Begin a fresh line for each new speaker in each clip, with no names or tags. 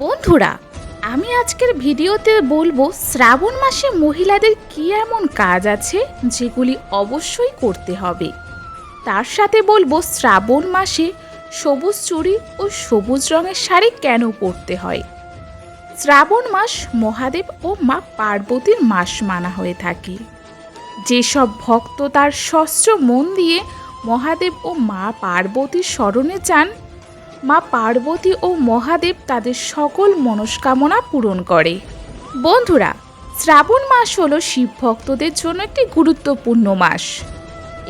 বন্ধুরা, আমি আজকের ভিডিওতে বলব শ্রাবণ মাসে মহিলাদের কি এমন কাজ আছে যেগুলি অবশ্যই করতে হবে। তার সাথে বলব শ্রাবণ মাসে সবুজ চুড়ি ও সবুজ রঙের শাড়ি কেন পরতে হয়? শ্রাবণ মাস মহাদেব ও মা পার্বতীর মাস মানা হয়ে থাকে। যেসব ভক্ত তার সস্ত্র মন দিয়ে মহাদেব ও মা পার্বতীর স্মরণে যান মা পার্বতী ও মহাদেব তাদের সকল মনস্কামনা পূরণ করে। বন্ধুরা, শ্রাবণ মাস হলো শিব ভক্তদের জন্য একটি গুরুত্বপূর্ণ মাস।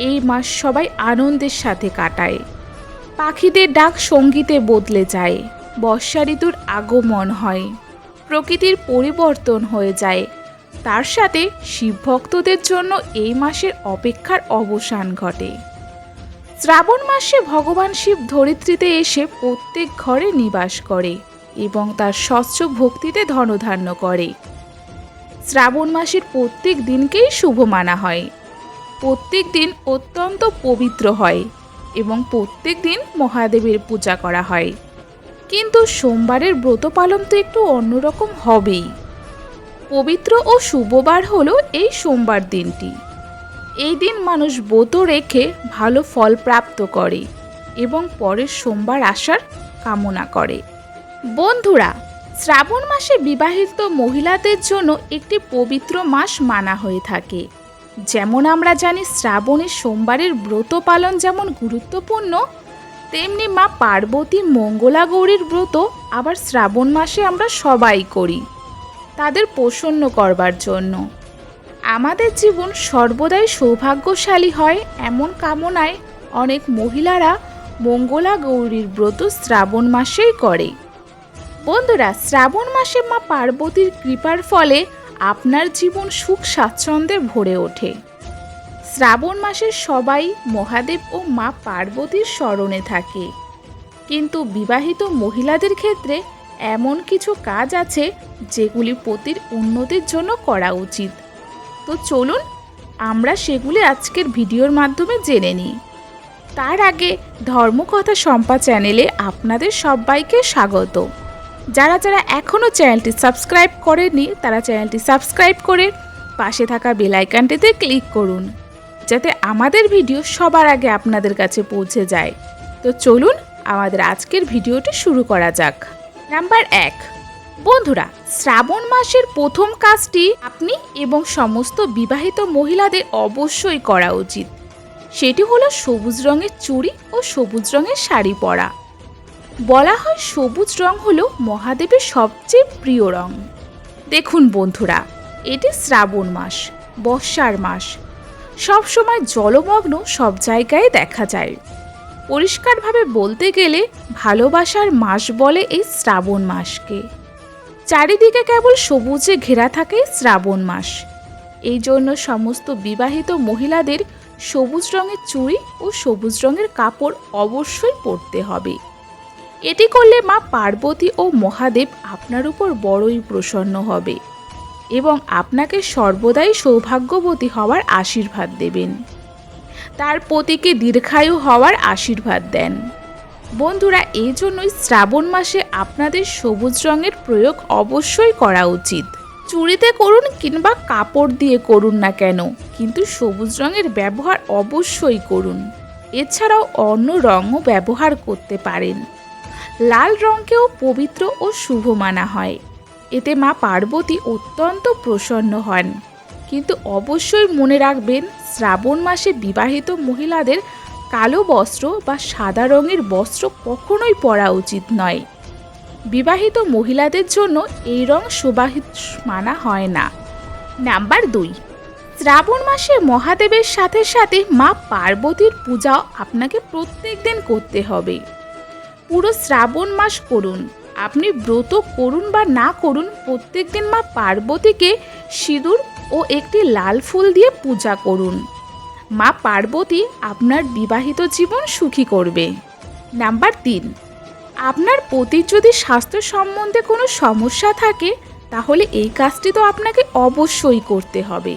এই মাস সবাই আনন্দের সাথে কাটায়। পাখিদের ডাক সঙ্গীতে বদলে যায়, বর্ষা ঋতুর আগমন হয়, প্রকৃতির পরিবর্তন হয়ে যায়। তার সাথে শিব ভক্তদের জন্য এই মাসের অপেক্ষার অবসান ঘটে। শ্রাবণ মাসে ভগবান শিব ধরিত্রীতে এসে প্রত্যেক ঘরে নিবাস করে এবং তার স্বচ্ছ ভক্তিতে ধনধান্য করে। শ্রাবণ মাসের প্রত্যেক দিনকেই শুভ মানা হয়। প্রত্যেক দিন অত্যন্ত পবিত্র হয় এবং প্রত্যেক দিন মহাদেবের পূজা করা হয়। কিন্তু সোমবারের ব্রত পালন তো একটু অন্যরকম হবেই। পবিত্র ও শুভবার হলো এই সোমবার দিনটি। এই দিন মানুষ ব্রত রেখে ভালো ফল প্রাপ্ত করে এবং পরের সোমবার আসার কামনা করে। বন্ধুরা, শ্রাবণ মাসে বিবাহিত মহিলাদের জন্য একটি পবিত্র মাস মানা হয়ে থাকে। যেমন আমরা জানি শ্রাবণের সোমবারের ব্রত পালন যেমন গুরুত্বপূর্ণ, তেমনি মা পার্বতী মঙ্গলা গৌরীর ব্রত আবার শ্রাবণ মাসে আমরা সবাই করি, তাদের প্রসন্ন করবার জন্য। আমাদের জীবন সর্বদাই সৌভাগ্যশালী হয় এমন কামনায় অনেক মহিলারা মঙ্গলা গৌরীর ব্রত শ্রাবণ মাসেই করে। বন্ধুরা, শ্রাবণ মাসে মা পার্বতীর কৃপার ফলে আপনার জীবন সুখ স্বাচ্ছন্দ্যে ভরে ওঠে। শ্রাবণ মাসে সবাই মহাদেব ও মা পার্বতীর স্মরণে থাকে। কিন্তু বিবাহিত মহিলাদের ক্ষেত্রে এমন কিছু কাজ আছে যেগুলি পতির উন্নতির জন্য করা উচিত। তো চলুন, আমরা সেগুলি আজকের ভিডিওর মাধ্যমে জেনে নিই। তার আগে ধর্মকথা সম্পা চ্যানেলে আপনাদের সবাইকে স্বাগত। যারা যারা এখনও চ্যানেলটি সাবস্ক্রাইব করেননি, তারা চ্যানেলটি সাবস্ক্রাইব করে পাশে থাকা বেল আইকনটিতে ক্লিক করুন, যাতে আমাদের ভিডিও সবার আগে আপনাদের কাছে পৌঁছে যায়। তো চলুন, আমাদের আজকের ভিডিওটি শুরু করা যাক। নাম্বার এক, বন্ধুরা শ্রাবণ মাসের প্রথম কাজটি আপনি এবং সমস্ত বিবাহিত মহিলাদের অবশ্যই করা উচিত। সেটি হলো সবুজ রঙের চুড়ি ও সবুজ রঙের শাড়ি পরা। বলা হয় সবুজ রং হলো মহাদেবের সবচেয়ে প্রিয় রং। দেখুন বন্ধুরা, এটি শ্রাবণ মাস, বর্ষার মাস। সব সময় জলমগ্ন সব জায়গায় দেখা যায়। পরিষ্কারভাবে বলতে গেলে ভালোবাসার মাস বলে এই শ্রাবণ মাসকে। চারিদিকে কেবল সবুজে ঘেরা থাকে শ্রাবণ মাস। এই জন্য সমস্ত বিবাহিত মহিলাদের সবুজ রঙের চুড়ি ও সবুজ রঙের কাপড় অবশ্যই পরতে হবে। এটি করলে মা পার্বতী ও মহাদেব আপনার উপর বড়ই প্রসন্ন হবে এবং আপনাকে সর্বদাই সৌভাগ্যবতী হওয়ার আশীর্বাদ দেবেন। তার পতিকে দীর্ঘায়ু হওয়ার আশীর্বাদ দেন। বন্ধুরা এই জন্যই শ্রাবণ মাসে আপনাদের সবুজ রঙের প্রয়োগ অবশ্যই করা উচিত। চুড়িতে করুন কিংবা কাপড় দিয়ে করুন না কেন, কিন্তু সবুজ রঙের ব্যবহার অবশ্যই করুন। এছাড়াও অন্য রঙও ব্যবহার করতে পারেন। লাল রঙকেও পবিত্র ও শুভ মানা হয়। এতে মা পার্বতী অত্যন্ত প্রসন্ন হন। কিন্তু অবশ্যই মনে রাখবেন, শ্রাবণ মাসে বিবাহিত মহিলাদের কালো বস্ত্র বা সাদা রঙের বস্ত্র কখনোই পরা উচিত নয়। বিবাহিত মহিলাদের জন্য এই রং সুবাহিত মানা হয় না। নাম্বার দুই, শ্রাবণ মাসে মহাদেবের সাথে সাথে মা পার্বতীর পূজাও আপনাকে প্রত্যেক দিন করতে হবে। পুরো শ্রাবণ মাস করুন। আপনি ব্রত করুন বা না করুন, প্রত্যেক দিন মা পার্বতীকে সিঁদুর ও একটি লাল ফুল দিয়ে পূজা করুন। মা পার্বতী আপনার বিবাহিত জীবন সুখী করবে। নাম্বার তিন, আপনার পতির যদি স্বাস্থ্য সম্বন্ধে কোনো সমস্যা থাকে, তাহলে এই কাজটি তো আপনাকে অবশ্যই করতে হবে।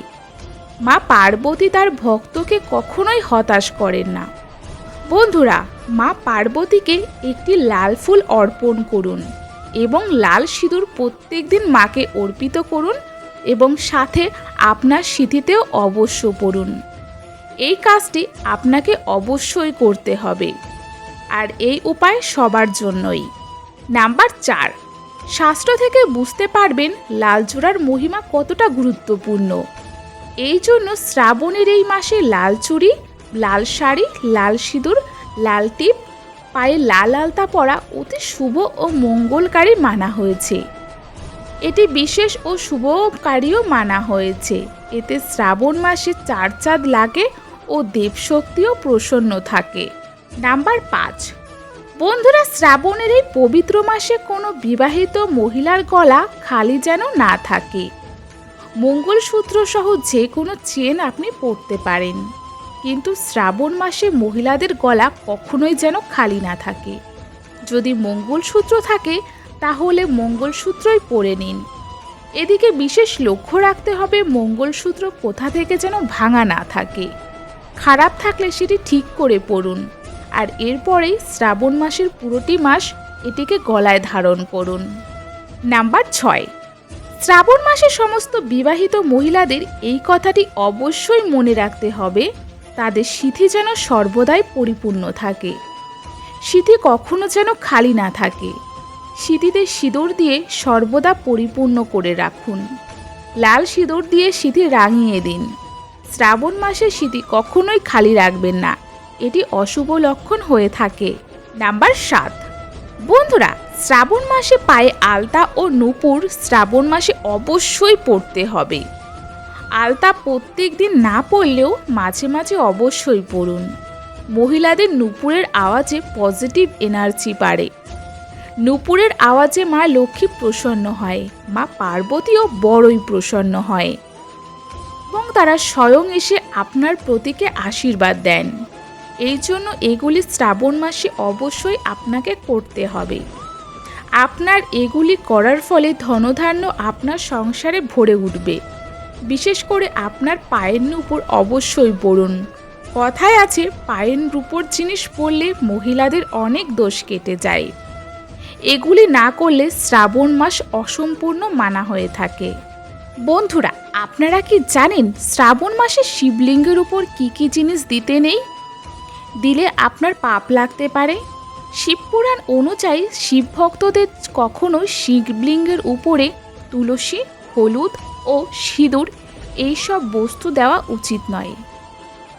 মা পার্বতী তার ভক্তকে কখনোই হতাশ করেন না। বন্ধুরা, মা পার্বতীকে একটি লাল ফুল অর্পণ করুন এবং লাল সিঁদুর প্রত্যেক দিন মাকে অর্পিত করুন এবং সাথে আপনার সিঁথিতেও অবশ্য পড়ুন। এই কাজটি আপনাকে অবশ্যই করতে হবে। আর এই উপায় সবার জন্যই। নাম্বার চার শাস্ত্র থেকে বুঝতে পারবেন লাল জোড়ার মহিমা কতটা গুরুত্বপূর্ণ। এই জন্য শ্রাবণের এই মাসে লাল চুড়ি, লাল শাড়ি, লাল সিঁদুর, লাল টিপ, পায়ে লাল আলতা পরা অতি শুভ ও মঙ্গলকারী মানা হয়েছে। এটি বিশেষ ও শুভকারীও মানা হয়েছে। এতে শ্রাবণ মাসে চার চাঁদ লাগে ও দেবশক্তিও প্রসন্ন থাকে। নাম্বার পাঁচ। বন্ধুরা, শ্রাবণের এই পবিত্র মাসে কোনো বিবাহিত মহিলার গলা খালি যেন না থাকে। মঙ্গলসূত্র সহ যে কোনো চেন আপনি পরতে পারেন। কিন্তু শ্রাবণ মাসে মহিলাদের গলা কখনোই যেন খালি না থাকে। যদি মঙ্গলসূত্র থাকে, তাহলে মঙ্গলসূত্রই পরে নিন। এদিকে বিশেষ লক্ষ্য রাখতে হবে মঙ্গলসূত্র কোথা থেকে যেন ভাঙা না থাকে। খারাপ থাকলে সেটি ঠিক করে পড়ুন। আর এরপরেই শ্রাবণ মাসের পুরোটি মাস এটিকে গলায় ধারণ করুন। নাম্বার ছয়। শ্রাবণ মাসে সমস্ত বিবাহিত মহিলাদের এই কথাটি অবশ্যই মনে রাখতে হবে, তাদের সিথি যেন সর্বদাই পরিপূর্ণ থাকে। সিথি কখনো যেন খালি না থাকে। সিথিতে সিঁদুর দিয়ে সর্বদা পরিপূর্ণ করে রাখুন। লাল সিঁদুর দিয়ে সিথি রাঙিয়ে দিন। শ্রাবণ মাসে সিথি কখনোই খালি রাখবেন না। এটি অশুভ লক্ষণ হয়ে থাকে। নাম্বার সাত। বন্ধুরা, শ্রাবণ মাসে পায়ে আলতা ও নূপুর শ্রাবণ মাসে অবশ্যই পড়তে হবে। আলতা প্রত্যেক দিন না পড়লেও মাঝে মাঝে অবশ্যই পড়ুন। মহিলাদের নূপুরের আওয়াজে পজিটিভ এনার্জি বাড়ে। নূপুরের আওয়াজে মা লক্ষ্মী প্রসন্ন হয়। মা পার্বতীও বড়ই প্রসন্ন হয়। তারা স্বয়ং এসে আপনার প্রতীকে আশীর্বাদ দেন। এই জন্য এগুলি শ্রাবণ মাসে অবশ্যই আপনাকে করতে হবে। আপনার এগুলি করার ফলে ধনধান্য আপনার সংসারে ভরে উঠবে। বিশেষ করে আপনার পায়ের উপর অবশ্যই পড়ুন। কথায় আছে, পায়ের উপর জিনিস পড়লে মহিলাদের অনেক দোষ কেটে যায়। এগুলি না করলে শ্রাবণ মাস অসম্পূর্ণ মানা হয়ে থাকে। বন্ধুরা আপনারা কি জানেন শ্রাবণ মাসে শিবলিঙ্গের উপর কি কি জিনিস দিতে নেই? দিলে আপনার পাপ লাগতে পারে। শিবপুরাণ অনুযায়ী শিব ভক্তদের কখনো শিবলিঙ্গের উপরে তুলসী, হলুদ ও সিঁদুর এইসব বস্তু দেওয়া উচিত নয়।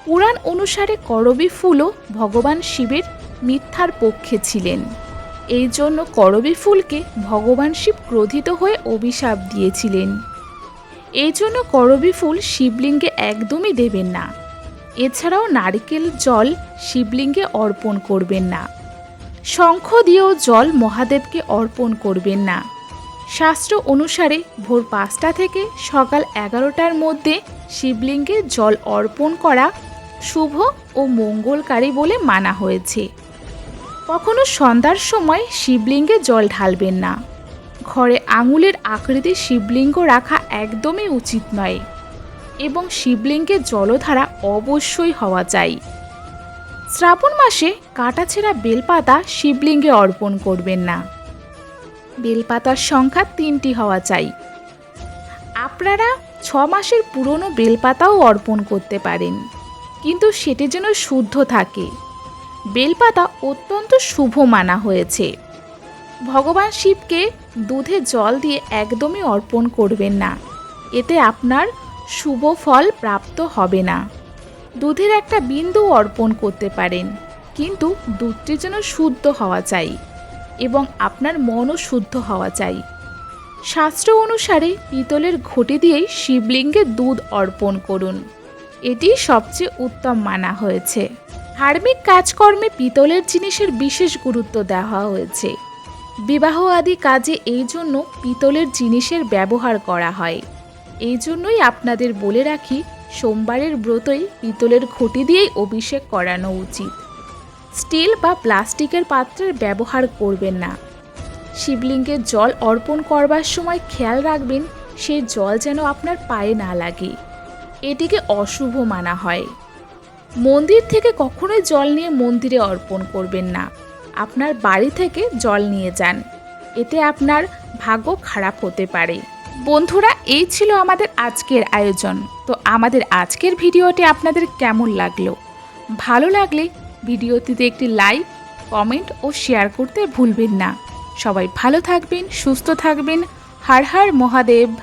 পুরাণ অনুসারে করবী ফুলও ভগবান শিবের মিথ্যার পক্ষে ছিলেন। এই জন্য করবী ফুলকে ভগবান শিব ক্রোধিত হয়ে অভিশাপ দিয়েছিলেন। এই জন্য করবী ফুল শিবলিঙ্গে একদমই দেবেন না। এছাড়াও নারকেল জল শিবলিঙ্গে অর্পণ করবেন না। শঙ্খ দিয়েও জল মহাদেবকে অর্পণ করবেন না। শাস্ত্র অনুসারে ভোর পাঁচটা থেকে সকাল এগারোটার মধ্যে শিবলিঙ্গে জল অর্পণ করা শুভ ও মঙ্গলকারী বলে মানা হয়েছে। কখনো সন্ধ্যার সময় শিবলিঙ্গে জল ঢালবেন না। ঘরে আঙুলের আকৃতির শিবলিঙ্গ রাখা একদমই উচিত নয় এবং শিবলিঙ্গে জলধারা অবশ্যই হওয়া চাই। শ্রাবণ মাসে কাটাছেঁড়া বেলপাতা শিবলিঙ্গে অর্পণ করবেন না। বেলপাতার সংখ্যা তিনটি হওয়া চাই। আপনারা ছ মাসের পুরনো বেলপাতাও অর্পণ করতে পারেন, কিন্তু সেটি যেন শুদ্ধ থাকে। বেলপাতা অত্যন্ত শুভ মানা হয়েছে। ভগবান শিবকে দুধে জল দিয়ে একদমই অর্পণ করবেন না। এতে আপনার শুভ ফল প্রাপ্ত হবে না। দুধের একটা বিন্দু অর্পণ করতে পারেন, কিন্তু দুধটি যেন শুদ্ধ হওয়া চাই এবং আপনার মনও শুদ্ধ হওয়া চাই। শাস্ত্র অনুসারে পিতলের ঘটি দিয়েই শিবলিঙ্গে দুধ অর্পণ করুন। এটি সবচেয়ে উত্তম মানা হয়েছে। ধার্মিক কাজকর্মে পিতলের জিনিসের বিশেষ গুরুত্ব দেওয়া হয়েছে। বিবাহ আদি কাজে এই জন্য পিতলের জিনিসের ব্যবহার করা হয়। এই জন্যই আপনাদের বলে রাখি, সোমবারের ব্রতই পিতলের ঘটি দিয়েই অভিষেক করানো উচিত। স্টিল বা প্লাস্টিকের পাত্রের ব্যবহার করবেন না। শিবলিঙ্গে জল অর্পণ করবার সময় খেয়াল রাখবেন সেই জল যেন আপনার পায়ে না লাগে। এটিকে অশুভ মানা হয়। মন্দির থেকে কখনোই জল নিয়ে মন্দিরে অর্পণ করবেন না। আপনার বাড়ি থেকে জল নিয়ে যান। এতে আপনার ভাগ্য খারাপ হতে পারে। বন্ধুরা, এই ছিল আমাদের আজকের আয়োজন। তো আমাদের আজকের ভিডিওটি আপনাদের কেমন লাগল? ভালো লাগলে ভিডিওটিতে একটি লাইক, কমেন্ট ও শেয়ার করতে ভুলবেন না। সবাই ভালো থাকবেন, সুস্থ থাকবেন। হর হর মহাদেব।